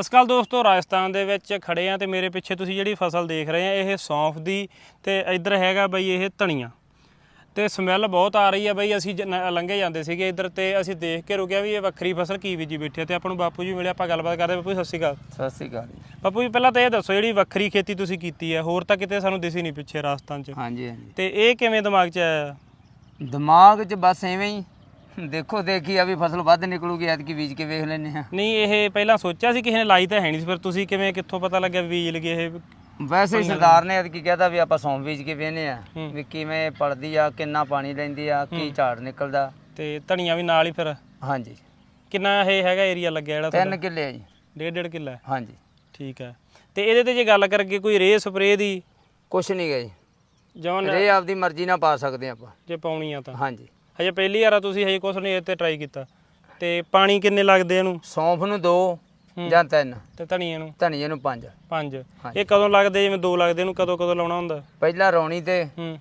ਅਕਾਲ ਦੋਸਤੋ ਰਾਜਸਥਾਨ ਦੇ ਵਿੱਚ ਖੜੇ ਆ ਤੇ ਮੇਰੇ ਪਿੱਛੇ ਤੁਸੀਂ ਜਿਹੜੀ ਫਸਲ ਦੇਖ ਰਹੇ ਆ ਇਹ ਸੌਂਫ ਦੀ ਤੇ ਇੱਧਰ ਹੈਗਾ ਬਈ ਇਹ ਧਨੀਆ। ਤੇ ਸਮੈਲ ਬਹੁਤ ਆ ਰਹੀ ਆ ਬਈ ਅਸੀਂ ਲੰਘੇ ਜਾਂਦੇ ਸੀਗੇ ਇੱਧਰ ਤੇ ਅਸੀਂ ਦੇਖ ਕੇ ਰੁਕਿਆ ਵੀ ਇਹ ਵੱਖਰੀ ਫਸਲ ਕੀ ਬੀਜੀ ਬੈਠੇ ਤੇ ਆਪਾਂ ਨੂੰ ਬਾਪੂ ਜੀ ਮਿਲੇ ਆਪਾਂ ਗੱਲਬਾਤ ਕਰਦੇ ਬਾਪੂ ਜੀ, ਸਤਿ ਸ਼੍ਰੀ ਅਕਾਲ। ਸਤਿ ਸ੍ਰੀ ਅਕਾਲ ਬਾਪੂ ਜੀ ਪਹਿਲਾਂ ਤਾਂ ਇਹ ਦੱਸੋ ਜਿਹੜੀ ਵੱਖਰੀ ਖੇਤੀ ਤੁਸੀਂ ਕੀਤੀ ਹੈ ਹੋਰ ਤਾਂ ਕਿਤੇ ਸਾਨੂੰ ਦਿਸੀ ਨਹੀਂ ਪਿੱਛੇ ਰਾਜਸਥਾਨ 'ਚ। ਹਾਂਜੀ ਹਾਂਜੀ। ਤੇ ਇਹ ਕਿਵੇਂ ਦਿਮਾਗ 'ਚ ਆਇਆ? ਦਿਮਾਗ 'ਚ ਬਸ ਐਵੇਂ ਹੀ ਦੇਖੋ ਦੇਖੀ ਆ ਵੀ ਫਸਲ ਵੱਧ ਨਿਕਲੂਗੀ ਐਤਕੀ ਬੀਜ ਕੇ ਵੇਖ ਲੈਨੇ ਆ ਨਹੀਂ ਇਹ ਪਹਿਲਾਂ ਸੋਚਿਆ ਸੀ ਕਿਸੇ ਨੇ ਲਾਈ ਤਾਂ ਹੈ ਨਹੀਂ ਸੀ ਫਿਰ ਤੁਸੀਂ ਕਿਵੇਂ ਕਿੱਥੋਂ ਪਤਾ ਲੱਗਿਆ ਵੀ ਬੀਜ ਲਗੇ ਇਹ? ਵੈਸੇ ਹੀ ਸਰਦਾਰ ਨੇ ਐਤਕੀ ਕਹਿਤਾ ਵੀ ਆਪਾਂ ਸੌਂ ਬੀਜ ਕੇ ਵੇਨੇ ਆ ਹੂੰ। ਵੀ ਕਿਵੇਂ ਪੜਦੀ ਆ ਕਿੰਨਾ ਪਾਣੀ ਲੈਂਦੀ ਆ ਕੀ ਝਾੜ ਨਿਕਲਦਾ। ਤੇ ਧਨੀਆ ਵੀ ਨਾਲ ਹੀ ਫਿਰ? ਹਾਂਜੀ। ਕਿੰਨਾ ਇਹ ਹੈਗਾ ਏਰੀਆ ਲੱਗਿਆ ਜਿਹੜਾ ਤੁਹਾਡਾ? ਤਿੰਨ ਕਿੱਲੇ ਆ ਜੀ। ਡੇਢ ਡੇਢ ਕਿੱਲਾ? ਹੈ। ਹਾਂਜੀ। ਠੀਕ ਹੈ। ਤੇ ਇਹਦੇ ਤੇ ਜੇ ਗੱਲ ਕਰਕੇ ਕੋਈ ਰੇ ਸਪਰੇ ਦੀ? ਕੁਛ ਨਹੀਂ ਗਈ ਜਵਨ ਰੇ ਆਪਦੀ ਮਰਜ਼ੀ ਨਾਲ ਪਾ ਸਕਦੇ ਆਪਾਂ। ਜੇ ਪਾਉਣੀ ਆ ਤਾਂ। ਹਾਂਜੀ। ਹਜੇ ਪਹਿਲੀ ਵਾਰ ਆ ਤੁਸੀਂ ਹਜੇ ਕੁਛ ਨਹੀਂ ਇਹ ਤੇ ਟਰਾਈ ਕੀਤਾ। ਤੇ ਪਾਣੀ ਕਿੰਨੇ ਲੱਗਦੇ ਇਹਨੂੰ? ਸੌਂਫ ਨੂੰ ਦੋ ਜਾਂ ਤਿੰਨ। ਤੇ ਧਨੀਏ ਨੂੰ? ਧਨੀਏ ਨੂੰ ਪੰਜ। ਪੰਜ। ਇਹ ਕਦੋਂ ਲੱਗਦੇ ਜਿਵੇਂ ਦੋ ਲੱਗਦੇ ਇਹਨੂੰ ਕਦੋਂ ਕਦੋਂ ਲਾਉਣਾ ਹੁੰਦਾ? ਪਹਿਲਾ ਰੌਣੀ ਤੇ ਹੂੰ।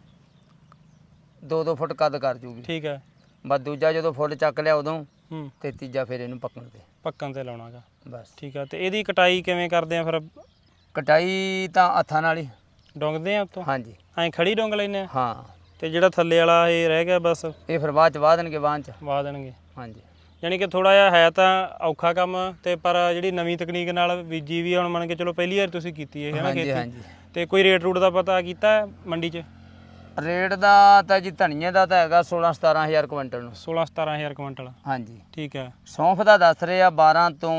2-2 ਫੁੱਟ ਕੱਦ ਕਰ ਜੂਗੀ। ਠੀਕ ਹੈ ਬਸ ਦੂਜਾ ਜਦੋਂ ਫੁੱਲ ਚੱਕ ਲਿਆ ਉਦੋਂ ਹੂੰ। ਤੇ ਤੀਜਾ ਫਿਰ ਇਹਨੂੰ ਪੱਕਣ ਤੇ। ਪੱਕਣ ਤੇ ਲਾਉਣਾਗਾ। ਬਸ। ਠੀਕ ਆ। ਤੇ ਇਹਦੀ ਕਟਾਈ ਕਿਵੇਂ ਕਰਦੇ ਆ ਫਿਰ? ਕਟਾਈ ਤਾਂ ਹੱਥਾਂ ਨਾਲ ਹੀ। ਡੋਂਗਦੇ ਆ ਉਤੋਂ? ਹਾਂਜੀ। ਐਂ ਖੜੀ ਡੋਂਗ ਲੈਨੇ ਆ? ਹਾਂ। ਤੇ ਜਿਹੜਾ ਥੱਲੇ ਵਾਲਾ ਇਹ ਰਹਿ ਗਿਆ ਬਸ? ਇਹ ਫਿਰ ਬਾਅਦ ਚ ਵਾਹ ਦੇਣਗੇ ਬਾਂਹ ਚ। ਵਾ ਦੇਣਗੇ। ਹਾਂਜੀ। ਯਾਨੀ ਕਿ ਥੋੜਾ ਜਿਹਾ ਹੈ ਤਾਂ ਔਖਾ ਕੰਮ ਤੇ ਪਰ ਜਿਹੜੀ ਨਵੀਂ ਤਕਨੀਕ ਨਾਲ ਬੀਜੀ ਵੀ ਆ, ਹੁਣ ਮੰਨ ਕੇ ਚਲੋ ਪਹਿਲੀ ਵਾਰ ਤੁਸੀਂ ਕੀਤੀ ਹੈ ਹੈ ਨਾ ਹਾਂਜੀ ਖੇਤੀ? ਹਾਂਜੀ। ਤੇ ਕੋਈ ਰੇਟ ਰੂਟ ਦਾ ਪਤਾ ਕੀਤਾ ਹੈ ਮੰਡੀ 'ਚ? ਰੇਟ ਦਾ ਤਾਂ ਜੀ ਧਨੀਏ ਦਾ ਤਾਂ ਹੈਗਾ 16 17000 ਕੁਇੰਟਲ ਨੂੰ। 16 17000 ਕੁਇੰਟਲ। ਹਾਂਜੀ। ਠੀਕ ਹੈ। ਸੌਂਫ ਦਾ ਦੱਸ ਰਹੇ ਆ 12 ਤੋਂ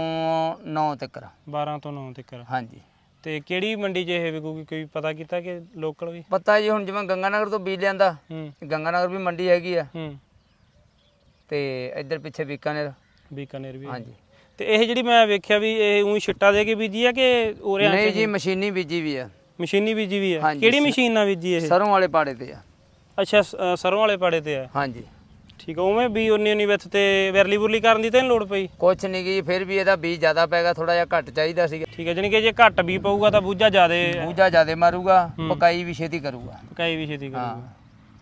9 ਤੱਕ 12 ਤੋਂ 9 ਤੱਕ ਹਾਂਜੀ। ਤੇ ਕਿਹੜੀ ਮੰਡੀ 'ਚ ਇਹ ਵਿਕੂਗੀ? ਕੋਈ ਪਤਾ ਕੀਤਾ ਕਿ ਲੋਕਲ ਵੀ? ਪਤਾ ਜੀ ਹੁਣ ਜਿਵੇਂ ਗੰਗਾਨਗਰ ਤੋਂ ਬੀਜ ਲਿਆਂਦਾ ਹੂੰ। ਗੰਗਾਨਗਰ ਵੀ ਮੰਡੀ ਹੈਗੀ ਆ। ਹੂੰ। ਤੇ ਇੱਧਰ ਪਿੱਛੇ ਬੀਕਾਨੇਰ। ਬੀਕਾਨੇਰ ਵੀ ਹੈ। ਹਾਂਜੀ। ਤੇ ਇਹ ਜਿਹੜੀ ਮੈਂ ਵੇਖਿਆ ਵੀ ਇਹ ਉਹੀ ਛਿੱਟਾ ਦੇ ਕੇ ਬੀਜੀ ਆ ਕਿ ਉਰਿਆਂ ਨਹੀਂ ਜੀ ਮਸ਼ੀਨੀ ਬੀਜੀ ਵੀ ਆ। ਮਸ਼ੀਨੀ ਬੀਜੀ ਵੀ ਹੈ ਹਾਂਜੀ, ਕਿਹੜੀ ਸਰ। ਮਸ਼ੀਨ ਨਾਲ ਬੀਜੀ ਇਹ? ਸਰੋਂ ਵਾਲੇ ਪਾੜੇ ਤੇ ਆ। ਅੱਛਾ ਸ- ਅ, ਸਰੋਂ ਵਾਲੇ ਪਾੜੇ ਤੇ ਆ। ਹਾਂਜੀ। ਠੀਕ ਆ ਉਵੇਂ ਵੀ ਉਨੀ ਉਨੀ ਵਿੱਚ ਤੇ ਵੈਰਲੀ ਬੁਰਲੀ ਕਰਨ ਦੀ ਤਾਂ ਨਹੀਂ ਲੋੜ ਪਈ? ਕੁਛ ਨਹੀਂ ਗਈ ਫਿਰ ਵੀ ਇਹਦਾ ਬੀਜ ਜ਼ਿਆਦਾ ਪੈਗਾ ਥੋੜਾ ਜਿਹਾ ਘੱਟ ਚਾਹੀਦਾ ਸੀਗਾ। ਠੀਕ ਹੈ ਜਾਣੀ ਕਿ ਜੇ ਘੱਟ ਵੀ ਪਊਗਾ ਤਾਂ ਬੂਝਾ ਜ਼ਿਆਦੇ ਬੂਝਾ ਜ਼ਿਆਦਾ ਮਾਰੂਗਾ ਪਕਾਈ ਵੀ ਛੇਤੀ ਕਰੂਗਾ। ਪਕਾਈ ਵੀ ਛੇਤੀ ਕਰੂਗਾ।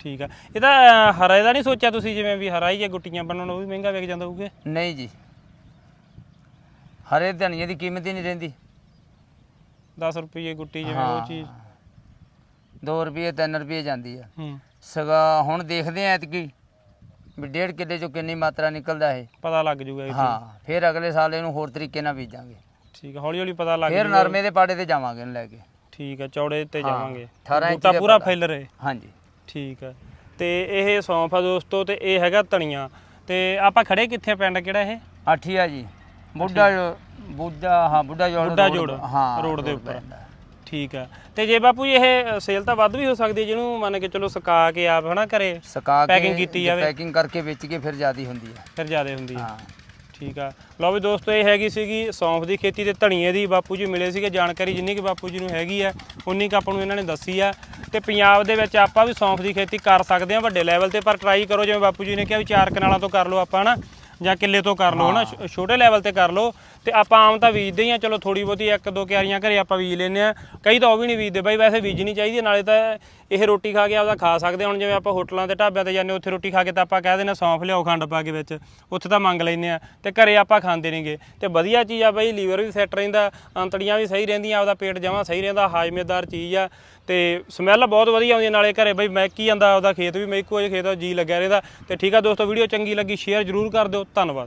ਠੀਕ ਆ। ਇਹਦਾ ਹਰਾ ਇਹਦਾ ਨਹੀਂ ਸੋਚਿਆ ਤੁਸੀਂ ਜਿਵੇਂ ਵੀ ਹਰਾ ਹੀ ਜੇ ਗੁੱਟੀਆਂ ਬਣਨ ਉਹ ਵੀ ਮਹਿੰਗਾ ਵਿਕ ਜਾਂਦਾ ਹੋਊਗਾ। ਨਹੀਂ ਜੀ। ਹਰੇ ਧਨੀਏ ਦੀ ਕੀਮਤ ਹੀ ਨਹੀਂ ਰਹਿੰਦੀ। 10 ਰੁਪਏ ਗੁੱਟੀ ਜਿਵੇਂ ਉਹ ਚੀਜ਼। 2 ਰੁਪਏ 3 ਰੁਪਏ ਜਾਂਦੀ ਆ। ਹੂੰ। ਸਗਾ ਹੁਣ ਦੇਖਦੇ ਆ ਐਤਕੀ। ਵੀ ਡੇਢ ਕਿੱਲੇ ਚੋਂ ਕਿੰਨੀ ਮਾਤਰਾ ਨਿਕਲਦਾ ਹੈ ਪਤਾ ਲੱਗ ਜੂਗਾ ਇਹ ਹਾਂ ਫਿਰ ਅਗਲੇ ਸਾਲ ਇਹਨੂੰ ਹੋਰ ਤਰੀਕੇ ਨਾਲ ਬੀਜਾਂਗੇ। ਠੀਕ ਆ ਹੌਲੀ ਹੌਲੀ ਪਤਾ ਲੱਗ ਫਿਰ ਜੂਗਾ। ਨਰਮੇ ਦੇ ਪਾੜੇ ਤੇ ਜਾਵਾਂਗੇ ਇਹਨੂੰ ਲੈ ਕੇ। ਠੀਕ ਆ ਚੌੜੇ ਤੇ ਹਾਂ, ਜਾਵਾਂਗੇ। 18 ਇੰਚ ਬੂਟਾ ਦੇ ਪੂਰਾ। ਫੈਲ ਰਹੇ ਹਾਂਜੀ। ਠੀਕ ਆ। ਤੇ ਇਹ ਸੌਂਫ ਆ ਦੋਸਤੋ ਤੇ ਇਹ ਹੈਗਾ ਧਨੀਆ। ਤੇ ਆਪਾਂ ਖੜੇ ਕਿੱਥੇ ਆ ਪਿੰਡ? ਕਿਹੜਾ ਇਹ? ਆਠੀਆ ਜੀ। ਬੁੱਢਾ ਬੁੱਢਾ ਹਾਂ ਬੁੱਢਾ ਜੋੜ ਬੁੱਢਾ ਜੋੜ, ਹਾਂ ਰੋਡ ਦੇ ਉੱਪਰ। ਪੈਂਦਾ। ਠੀਕ ਆ। ਤੇ ਜੇ ਬਾਪੂ ਜੀ ਇਹ ਸੇਲ ਤਾਂ ਵੱਧ ਵੀ ਹੋ ਸਕਦੀ ਹੈ ਜਿਹਨੂੰ ਮੰਨ ਕੇ ਚਲੋ ਸੁਕਾ ਕੇ ਆਪ ਹਨਾ ਘਰੇ ਸੁਕਾ ਕੇ Packing ਕੀਤੀ ਜਾਵੇ। ਪੈਕਿੰਗ ਕਰਕੇ ਵੇਚ ਕੇ ਫਿਰ ਜਿਆਦੀ ਹੁੰਦੀ ਹੈ। ਫਿਰ ਜ਼ਿਆਦਾ ਹੁੰਦੀ ਹੈ। ਹਾਂ। ਠੀਕ ਆ। ਲਓ ਵੀ ਦੋਸਤੋ ਇਹ ਹੈਗੀ ਸੀਗੀ ਸੌਂਫ ਦੀ ਖੇਤੀ ਤੇ ਧਨੀਏ ਦੀ ਬਾਪੂ ਜੀ ਮਿਲੇ ਸੀਗੇ। ਜਾਣਕਾਰੀ ਜਿੰਨੀ ਕਿ ਬਾਪੂ ਜੀ ਨੂੰ ਹੈਗੀ ਆ ਉਨੀ ਕੁ ਆਪਾਂ ਨੂੰ ਇਹਨਾਂ ਨੇ ਦੱਸੀ ਆ। ਤੇ ਪੰਜਾਬ ਦੇ ਵਿੱਚ ਆਪਾਂ ਵੀ ਸੌਂਫ ਦੀ ਖੇਤੀ ਕਰ ਸਕਦੇ ਆ ਵੱਡੇ ਲੈਵਲ ਤੇ ਪਰ ਟਰਾਈ ਕਰੋ ਜਿਵੇਂ ਬਾਪੂ ਜੀ ਨੇ ਕਿਹਾ ਵੀ ਚਾਰ ਕਨਾਲਾਂ ਤੋਂ ਕਰ ਲਓ ਆਪਾਂ ਹਨਾ। ਜਾਂ ਕਿੱਲੇ ਤੋਂ ਕਰ ਲਓ ਹਨਾ? ਛ- ਛੋਟੇ ਲੈਵਲ ਤੇ ਕਰ ਲਓ। ਤੇ ਆਪਾਂ ਆਮ ਤਾਂ ਬੀਜਦੇ ਹੀ ਆ ਚਲੋ ਥੋੜੀ ਬਹੁਤੀ ਇੱਕ ਦੋ ਕਿਆਰੀਆਂ ਘਰੇ ਆਪਾਂ ਬੀਜ ਲੈਂਦੇ ਆ। ਕਈ ਤਾਂ ਉਹ ਵੀ ਨਹੀਂ ਬੀਜਦੇ ਬਾਈ ਵੈਸੇ ਬੀਜਣੀ ਚਾਹੀਦੀ ਹੈ, ਨਾਲੇ ਤਾਂ ਇਹ ਰੋਟੀ ਖਾ ਕੇ ਆਪਦਾ ਖਾ ਸਕਦੇ। ਹੁਣ ਜਿਵੇਂ ਆਪਾਂ ਹੋਟਲਾਂ ਤੇ ਢਾਬਿਆਂ ਤੇ ਜਾਂਦੇ ਉੱਥੇ ਰੋਟੀ ਖਾ ਕੇ ਤਾਂ ਆਪਾਂ ਕਹਿ ਦਿੰਦੇ ਆ ਸੌਂਫ ਲਿਆਓ ਖੰਡ ਪਾ ਕੇ ਵਿੱਚ। ਉੱਥੇ ਤਾਂ ਮੰਗ ਲੈਂਦੇ ਆ। ਤੇ ਘਰੇ ਆਪਾਂ ਖਾਂਦੇ ਨਹੀਂਗੇ। ਤੇ ਵਧੀਆ ਚੀਜ਼ ਆ ਬਾਈ ਲੀਵਰ ਵੀ ਸੈੱਟ ਰਹਿੰਦਾ ਅੰਤੜੀਆਂ ਵੀ ਸਹੀ ਰਹਿੰਦੀਆਂ ਆਪਦਾ ਪੇਟ ਜਮਾਂ ਸਹੀ ਰਹਿੰਦਾ ਹਾਜ਼ਮੇਦਾਰ ਚੀਜ਼ ਆ। ਤੇ ਸਮੈਲ ਬਹੁਤ ਵਧੀਆ ਆਉਂਦੀ ਆ ਨਾਲੇ ਘਰੇ ਬਈ ਮਹਿਕੀ ਜਾਂਦਾ ਆਪਦਾ ਖੇਤ ਵੀ ਮਹਿਕੂ ਅਜੇ ਖੇਤ ਆ ਜੀ ਲੱਗਿਆ ਰਹਿੰਦਾ। ਤੇ ਠੀਕ ਆ ਦੋਸਤੋ ਵੀਡੀਓ ਚੰਗੀ ਲੱਗੀ ਸ਼ੇਅਰ ਜ਼ਰੂਰ ਕਰ ਦਿਓ, ਧੰਨਵਾਦ।